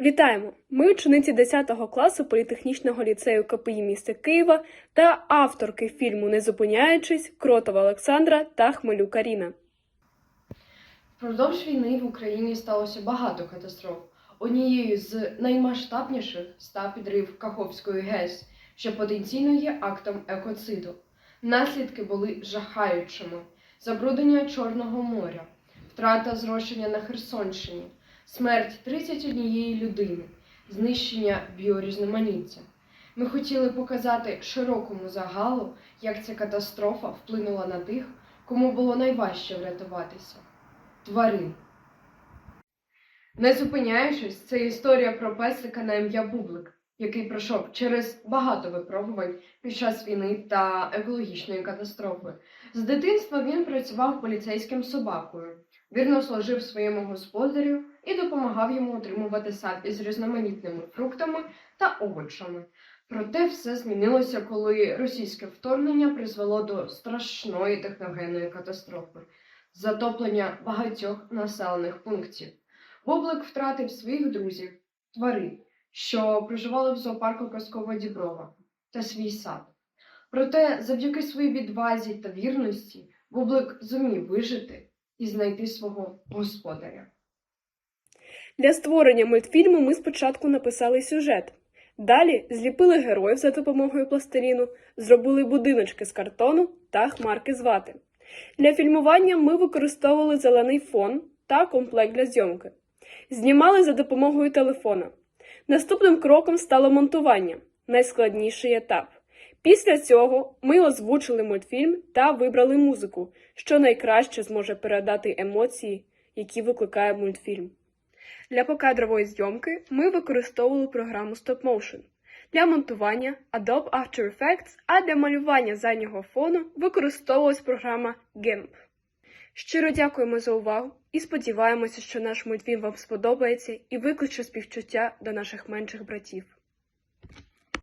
Вітаємо! Ми учениці 10 класу політехнічного ліцею КПІ міста Києва та авторки фільму Не зупиняючись Кротова Олександра та Хмелюк Аріна. Впродовж війни в Україні сталося багато катастроф. Однією з наймасштабніших став підрив Каховської ГЕС, що потенційно є актом екоциду. Наслідки були жахаючими: забруднення Чорного моря, втрата зрошення на Херсонщині, смерть 31 людини, знищення біорізноманіття. Ми хотіли показати широкому загалу, як ця катастрофа вплинула на тих, кому було найважче врятуватися тварин. Не зупиняючись, це історія про песика на ім'я Бублик, який пройшов через багато випробувань під час війни та екологічної катастрофи. З дитинства він працював поліцейським собакою, вірно служив своєму господарю і допомагав йому утримувати сад із різноманітними фруктами та овочами. Проте все змінилося, коли російське вторгнення призвело до страшної техногенної катастрофи затоплення багатьох населених пунктів. Бублик втратив своїх друзів, тварин, що проживали в зоопарку Казкова Діброва, та свій сад. Проте, завдяки своїй відвазі та вірності, Бублик зумів вижити і знайти свого господаря. Для створення мультфільму ми спочатку написали сюжет. Далі зліпили героїв за допомогою пластиліну, зробили будиночки з картону та хмарки з вати. Для фільмування ми використовували зелений фон та комплект для зйомки. Знімали за допомогою телефона. Наступним кроком стало монтування найскладніший етап. Після цього ми озвучили мультфільм та вибрали музику, що найкраще зможе передати емоції, які викликає мультфільм. Для покадрової зйомки ми використовували програму Stop Motion. Для монтування Adobe After Effects, а для малювання заднього фону використовувалась програма GIMP. Щиро дякуємо за увагу і сподіваємося, що наш мультфільм вам сподобається і викличе співчуття до наших менших братів.